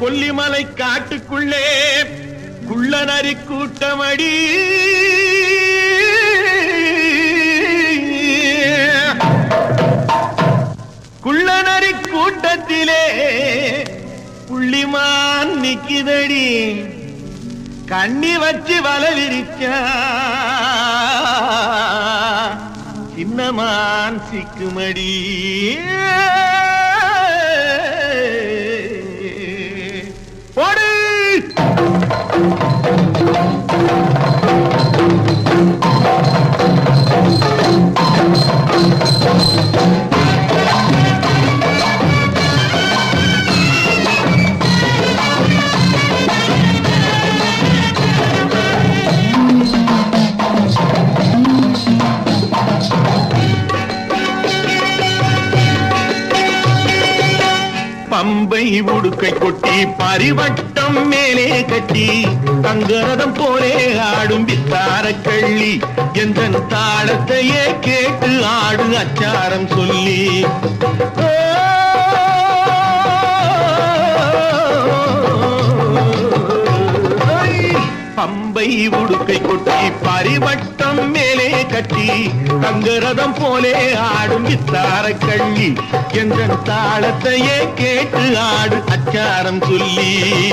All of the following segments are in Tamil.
கொல்லிமலை காட்டுக்குள்ளே குள்ளநரி கூட்டமடி. குள்ளநரி கூட்டத்திலே புள்ளிமான் நிக்கிதடி. கண்ணி வச்சு வல விரிச்சா சின்னமான் சிக்குமடி. பம்பை உடுக்கை கொட்டி பரிவட்டம் மேலே கட்டி தங்கரதம் போலே ஆடும் வித்தார கள்ளி எந்த தாளத்தையே கேட்டு ஆடு அச்சாரம் சொல்லி. பம்பை உடுக்கை கொட்டி பரிவட்டம் கட்டி தங்கரதம் போலே ஆடும் இத்தார கள்ளி. என்ற தாளத்தையே கேட்டு ஆடு அச்சாரம் சொல்லி.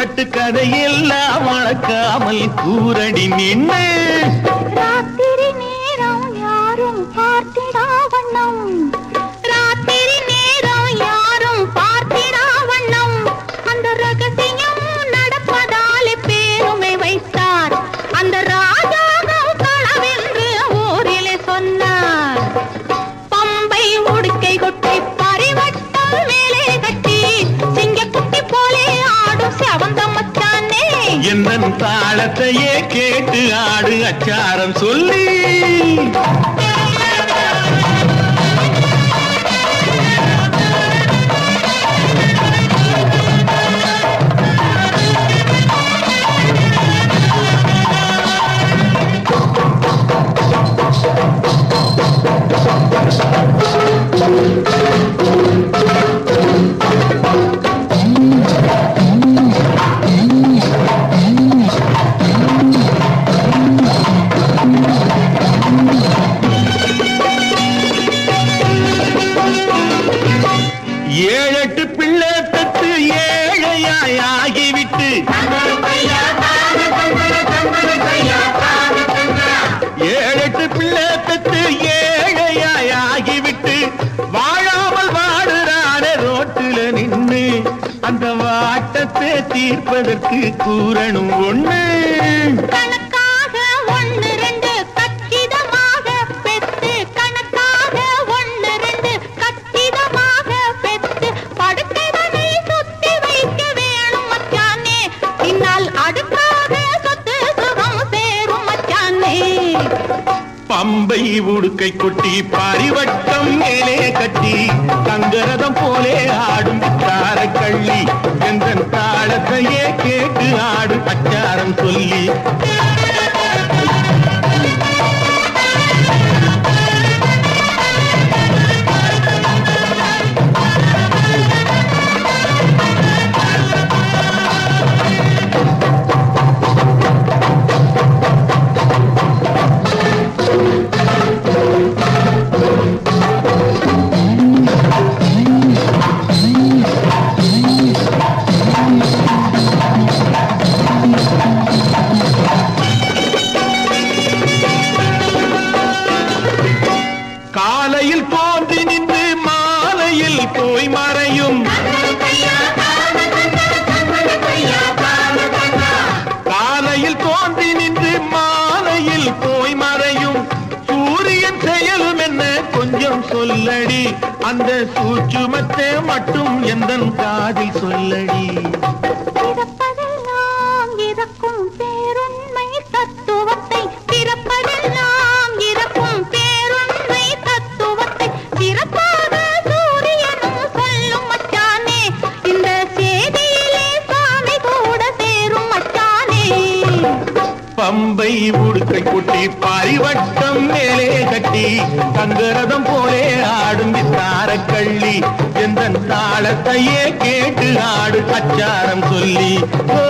கட்டுக்கதையெல்லாம் வளர்க்காமல் கூரடி நின்று ஆடு அச்சாரம் சொல்லி ஏழையாய் ஆகிவிட்டு ஏழெட்டு பிள்ளை பெற்று ஏழையாய் ஆகிவிட்டு வாழாமல் வாடுறான ரோட்டில் நின்னு அந்த வாட்டத்தை தீர்ப்பதற்கு கூறணும் ஒண்ணு. உடுக்கை கொட்டி பரிவட்டம் மேலே கட்டி தங்கரதம் போலே ஆடும் தார கள்ளி எந்த தாளத்தையே கேட்டு ஆடும் அச்சாரம் சொல்லி. சொல்லடி. அந்த சூட்சுமத்தை மட்டும் எந்தன் காதில் சொல்லடி. அம்பை உடுக்கை கொட்டி பரிவட்டம் மேலே கட்டி தங்கரதம் போலே ஆடும் வித்தார கள்ளி. எந்த தாளத்தையே கேட்டு ஆடு அச்சாரம் சொல்லி. ஓ